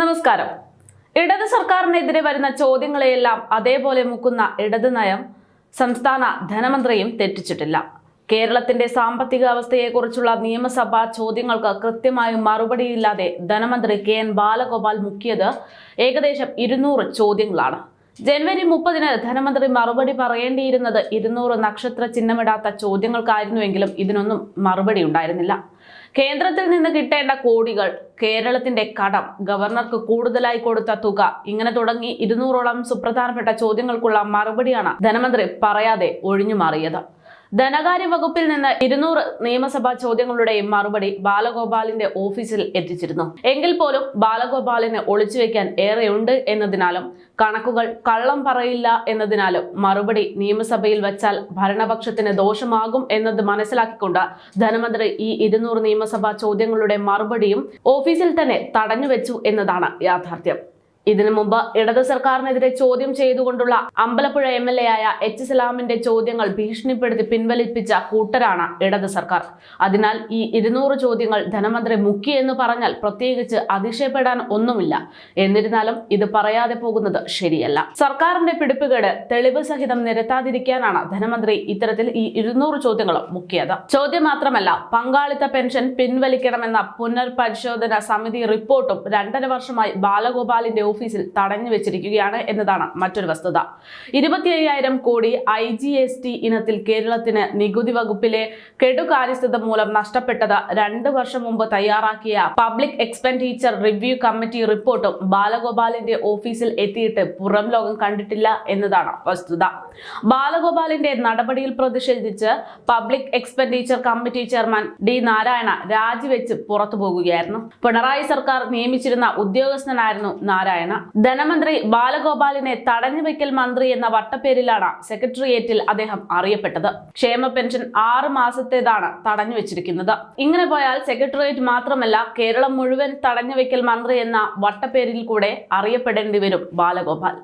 നമസ്കാരം. ഇടത് സർക്കാരിനെതിരെ വരുന്ന ചോദ്യങ്ങളെയെല്ലാം അതേപോലെ മുക്കുന്ന ഇടത് നയം സംസ്ഥാന ധനമന്ത്രിയും തെറ്റിച്ചിട്ടില്ല. കേരളത്തിന്റെ സാമ്പത്തിക അവസ്ഥയെക്കുറിച്ചുള്ള നിയമസഭാ ചോദ്യങ്ങൾക്ക് കൃത്യമായ മറുപടിയില്ലാതെ ധനമന്ത്രി കെ എൻ ബാലഗോപാൽ മുക്കിയത് ഏകദേശം ഇരുന്നൂറ് ചോദ്യങ്ങളാണ്. ജനുവരി മുപ്പതിന് ധനമന്ത്രി മറുപടി പറയേണ്ടിയിരുന്നത് ഇരുന്നൂറ് നക്ഷത്ര ചിഹ്നമിടാത്ത ചോദ്യങ്ങൾക്കായിരുന്നുവെങ്കിലും ഇതിനൊന്നും മറുപടി ഉണ്ടായിരുന്നില്ല. കേന്ദ്രത്തിൽ നിന്ന് കിട്ടേണ്ട കോടികൾ കേരളത്തിന്റെ കടം ഗവർണർക്ക് കൂടുതലായി കൊടുത്ത തുക ഇങ്ങനെ തുടങ്ങി ഇരുന്നൂറോളം സുപ്രധാനപ്പെട്ട ചോദ്യങ്ങൾക്കുള്ള മറുപടിയാണ് ധനമന്ത്രി പറയാതെ ഒഴിഞ്ഞുമാറിയത്. ധനകാര്യ വകുപ്പിൽ നിന്ന് ഇരുന്നൂറ് നിയമസഭാ ചോദ്യങ്ങളുടെയും മറുപടി ബാലഗോപാലിന്റെ ഓഫീസിൽ എത്തിച്ചിരുന്നു. എങ്കിൽ പോലും ബാലഗോപാലിന് ഒളിച്ചുവെക്കാൻ ഏറെയുണ്ട് എന്നതിനാലും കണക്കുകൾ കള്ളം പറയില്ല എന്നതിനാലും മറുപടി നിയമസഭയിൽ വച്ചാൽ ഭരണപക്ഷത്തിന് ദോഷമാകും എന്നത് മനസ്സിലാക്കിക്കൊണ്ട് ധനമന്ത്രി ഈ ഇരുന്നൂറ് നിയമസഭാ ചോദ്യങ്ങളുടെ മറുപടിയും ഓഫീസിൽ തന്നെ തടഞ്ഞുവെച്ചു എന്നതാണ് യാഥാർത്ഥ്യം. ഇതിനു മുമ്പ് ഇടത് സർക്കാരിനെതിരെ ചോദ്യം ചെയ്തുകൊണ്ടുള്ള അമ്പലപ്പുഴ എം എൽ എ ആയ എച്ച് സലാമിന്റെ ചോദ്യങ്ങൾ ഭീഷണിപ്പെടുത്തി പിൻവലിപ്പിച്ച കൂട്ടരാണ് ഇടത് സർക്കാർ. അതിനാൽ ഈ ഇരുന്നൂറ് ചോദ്യങ്ങൾ ധനമന്ത്രി മുക്കി എന്ന് പറഞ്ഞാൽ പ്രത്യേകിച്ച് അതിശയപ്പെടാൻ ഒന്നുമില്ല. എന്നിരുന്നാലും ഇത് പറയാതെ പോകുന്നത് ശരിയല്ല. സർക്കാരിന്റെ പിടിപ്പുകേട് തെളിവ് സഹിതം നിരത്താതിരിക്കാനാണ് ധനമന്ത്രി ഇത്തരത്തിൽ ഈ ഇരുന്നൂറ് ചോദ്യങ്ങളും മുക്കിയത്. ചോദ്യം മാത്രമല്ല പങ്കാളിത്ത പെൻഷൻ പിൻവലിക്കണമെന്ന പുനർപരിശോധന സമിതി റിപ്പോർട്ടും രണ്ടര വർഷമായി ബാലഗോപാലിന്റെ ഓഫീസിൽ തടഞ്ഞു വെച്ചിരിക്കുകയാണ് എന്നതാണ് മറ്റൊരു വസ്തുത. ഇരുപത്തി അയ്യായിരം കോടി ഐ ജി എസ് ടി ഇനത്തിൽ കേരളത്തിന് നികുതി വകുപ്പിലെ കെടുകാര്യസ്ഥത മൂലം നഷ്ടപ്പെട്ടത് രണ്ട് വർഷം മുമ്പ് തയ്യാറാക്കിയ പബ്ലിക് എക്സ്പെൻഡിച്ചർ റിവ്യൂ കമ്മിറ്റി റിപ്പോർട്ടും ബാലഗോപാലിന്റെ ഓഫീസിൽ എത്തിയിട്ട് പുറം ലോകം കണ്ടിട്ടില്ല എന്നതാണ് വസ്തുത. ബാലഗോപാലിന്റെ നടപടിയിൽ പ്രതിഷേധിച്ച് public expenditure committee chairman D Narayana രാജിവെച്ച് പുറത്തു പോകുകയായിരുന്നു. പിണറായി സർക്കാർ നിയമിച്ചിരുന്ന ഉദ്യോഗസ്ഥനായിരുന്നു നാരായണ ധനമന്ത്രി ബാലഗോപാലിനെ തടഞ്ഞുവെക്കൽ മന്ത്രി എന്ന വട്ടപ്പേരിലാണ് സെക്രട്ടേറിയറ്റിൽ അദ്ദേഹം അറിയപ്പെട്ടത്. ക്ഷേമ പെൻഷൻ ആറ് മാസത്തേതാണ് തടഞ്ഞു വെച്ചിരിക്കുന്നത്. ഇങ്ങനെ പോയാൽ സെക്രട്ടേറിയറ്റ് മാത്രമല്ല കേരളം മുഴുവൻ തടഞ്ഞു തടഞ്ഞുവെക്കൽ മന്ത്രി എന്ന വട്ടപ്പേരിൽ കൂടെ അറിയപ്പെടേണ്ടി വരും ബാലഗോപാൽ.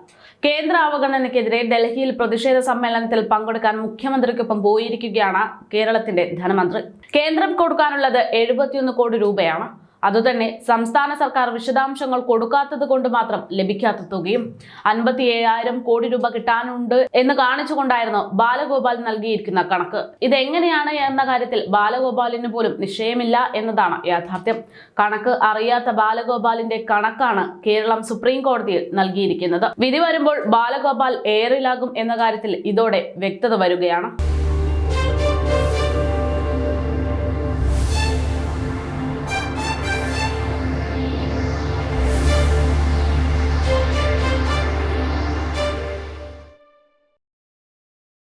കേന്ദ്ര അവഗണനയ്ക്കെതിരെ ഡൽഹിയിൽ പ്രതിഷേധ സമ്മേളനത്തിൽ പങ്കെടുക്കാൻ മുഖ്യമന്ത്രിക്കൊപ്പം പോയിരിക്കുകയാണ് കേരളത്തിന്റെ ധനമന്ത്രി. കേന്ദ്രം കൊടുക്കാനുള്ളത് എഴുപത്തിയൊന്ന് കോടി രൂപയാണ്. അതുതന്നെ സംസ്ഥാന സർക്കാർ വിശദാംശങ്ങൾ കൊടുക്കാത്തത് കൊണ്ട് മാത്രം ലഭിക്കാത്ത തുകയും അൻപത്തി ഏഴായിരം കോടി രൂപ കിട്ടാനുണ്ട് എന്ന് കാണിച്ചുകൊണ്ടായിരുന്നു ബാലഗോപാൽ നൽകിയിരിക്കുന്ന കണക്ക്. ഇതെങ്ങനെയാണ് എന്ന കാര്യത്തിൽ ബാലഗോപാലിന് പോലും നിശ്ചയമില്ല എന്നതാണ് യാഥാർത്ഥ്യം. കണക്ക് അറിയാത്ത ബാലഗോപാലിന്റെ കണക്കാണ് കേരളം സുപ്രീം കോടതിയിൽ നൽകിയിരിക്കുന്നത്. വിധി വരുമ്പോൾ ബാലഗോപാൽ ഏറിലാകും എന്ന കാര്യത്തിൽ ഇതോടെ വ്യക്തത വരികയാണ്.